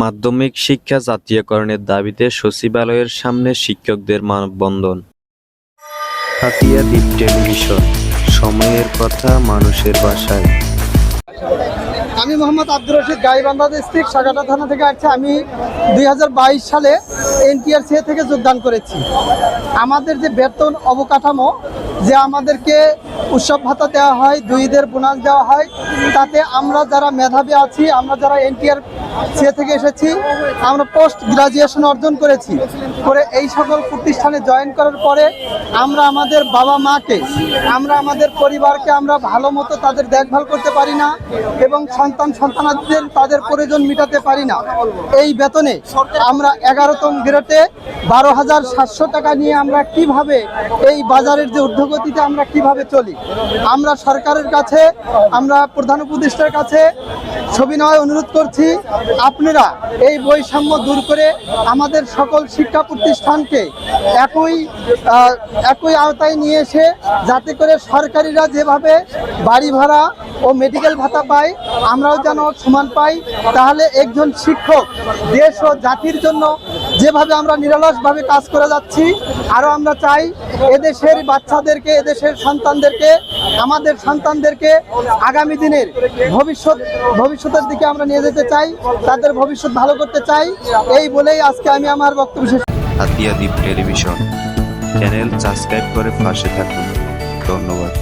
মাধ্যমিক শিক্ষা জাতীয়করণের দাবিতে সচিবালয়ের সামনে শিক্ষকদের মানববন্ধন। হাতিয়া দ্বীপ টেলিভিশন, সময়ের কথা মানুষের বাসায়। আমি মোহাম্মদ আব্দুর রশিদ, গাইবান্ধা ডিস্ট্রিক্ট, সাগাটা থানা থেকে আসছি। আমি দুই হাজার বাইশ সালে এনটিআরসি থেকে যোগদান করেছি। আমাদের যে বেতন অবকাঠামো, যে আমাদেরকে উৎসব ভাতা দেওয়া হয়, দুই ঈদের বোনাস দেওয়া হয়, তাতে আমরা যারা মেধাবী আছি, আমরা যারা এনটিআর সি থেকে এসেছি। আমরা পোস্ট গ্রাজুয়েশন অর্জন করেছি। করে এই সকল প্রতিষ্ঠানে জয়েন করার পরে আমরা আমাদের বাবা মাকে, আমরা আমাদের পরিবারকে আমরা ভালো মতো তাদের দেখভাল করতে পারি না এবং সন্তান সন্তানাদের তাদের প্রয়োজন মেটাতে পারি না। এই বেতনে আমরা এগারোতম গ্রেডে বারো হাজার সাতশো টাকা নিয়ে আমরা কীভাবে এই বাজারের যে ঊর্ধ্বগতিতে আমরা কীভাবে চলি? আমরা সরকারের কাছে, আমরা প্রধান উপদেষ্টার কাছে সবিনয় অনুরোধ করছি। আপনারা এই বৈষম্য দূর করে আমাদের সকল শিক্ষা প্রতিষ্ঠানকে একই একই আওতায় নিয়ে এসে যাতে করে সরকারিরা যেভাবে বাড়ি ভাড়া ও মেডিকেল ভাতা পায়, আমরাও যেন সমান পাই, তাহলে একজন শিক্ষক দেশ ও জাতির জন্য যেভাবে আমরা নিরলসভাবে কাজ করে যাচ্ছি, আরও আমরা চাই এদেশের বাচ্চাদেরকে, এদেশের সন্তানদেরকে, আমাদের সন্তানদেরকে আগামী দিনের ভবিষ্যৎ, ভবিষ্যতের দিকে আমরা নিয়ে যেতে চাই, তাদের ভবিষ্যৎ ভালো করতে চাই, এই বলেই আজকে আমি আমার বক্তব্য শেষ হাতিয়া দ্বীপ টেলিভিশন চ্যানেল সাবস্ক্রাইব করে পাশে থাকুন। ধন্যবাদ।